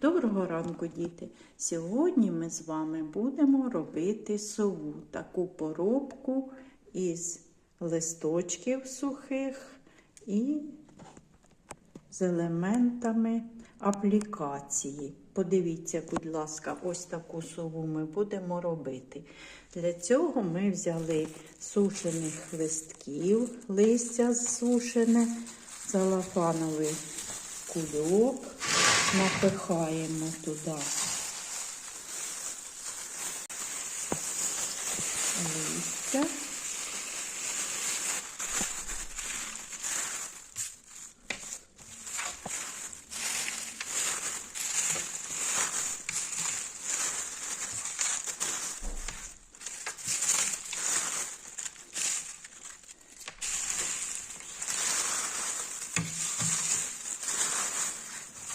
Доброго ранку, діти! Сьогодні ми з вами будемо робити сову, таку поробку із листочків сухих і з елементами аплікації. Подивіться, будь ласка, ось таку сову ми будемо робити. Для цього ми взяли сушених листків, листя зсушене, залафановий кульок, напихаємо туди листя.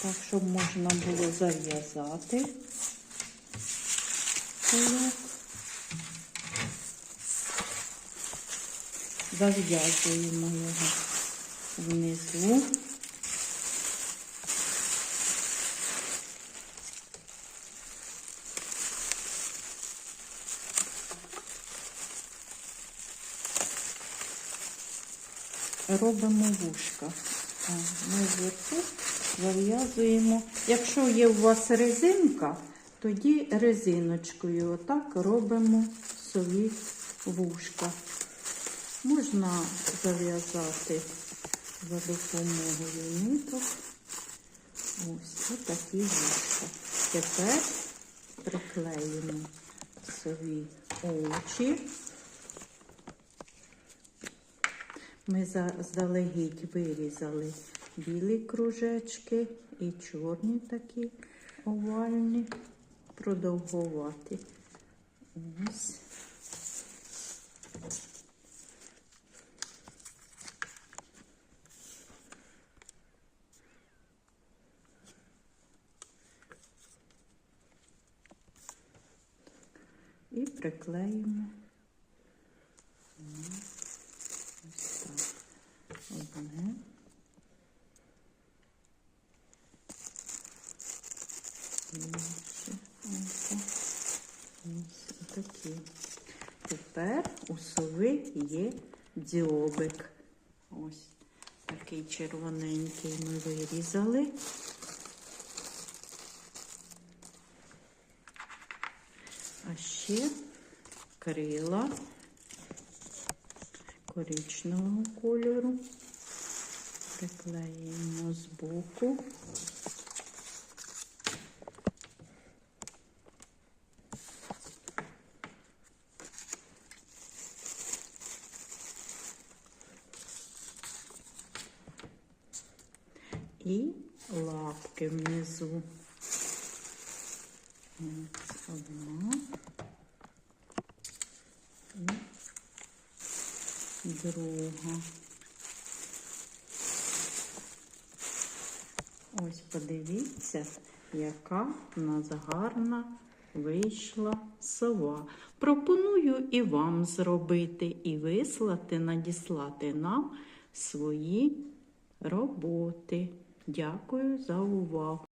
Так, щоб можна було зав'язати кульок. Зав'язуємо його внизу. Робимо вушка. Ми зверху зав'язуємо. Якщо є у вас резинка, тоді резиночкою отак робимо сові вушка. Можна зав'язати за допомогою ниток. Ось отакі вушка. Тепер приклеїмо сові очі. Ми заздалегідь вирізали білі кружечки і чорні такі овальні, продовгуваті. Ось. І приклеїмо. Ось так. Одне. Інше. Око. Ось отакі. Тепер у сови є дзьобик. Ось такий червоненький ми вирізали. А ще крила коричневого кольору. Приклеїмо з боку. І лапки внизу. Одна. І друга. Ось подивіться, яка в нас гарна вийшла сова. Пропоную і вам зробити, і вислати, надіслати нам свої роботи. Дякую за увагу.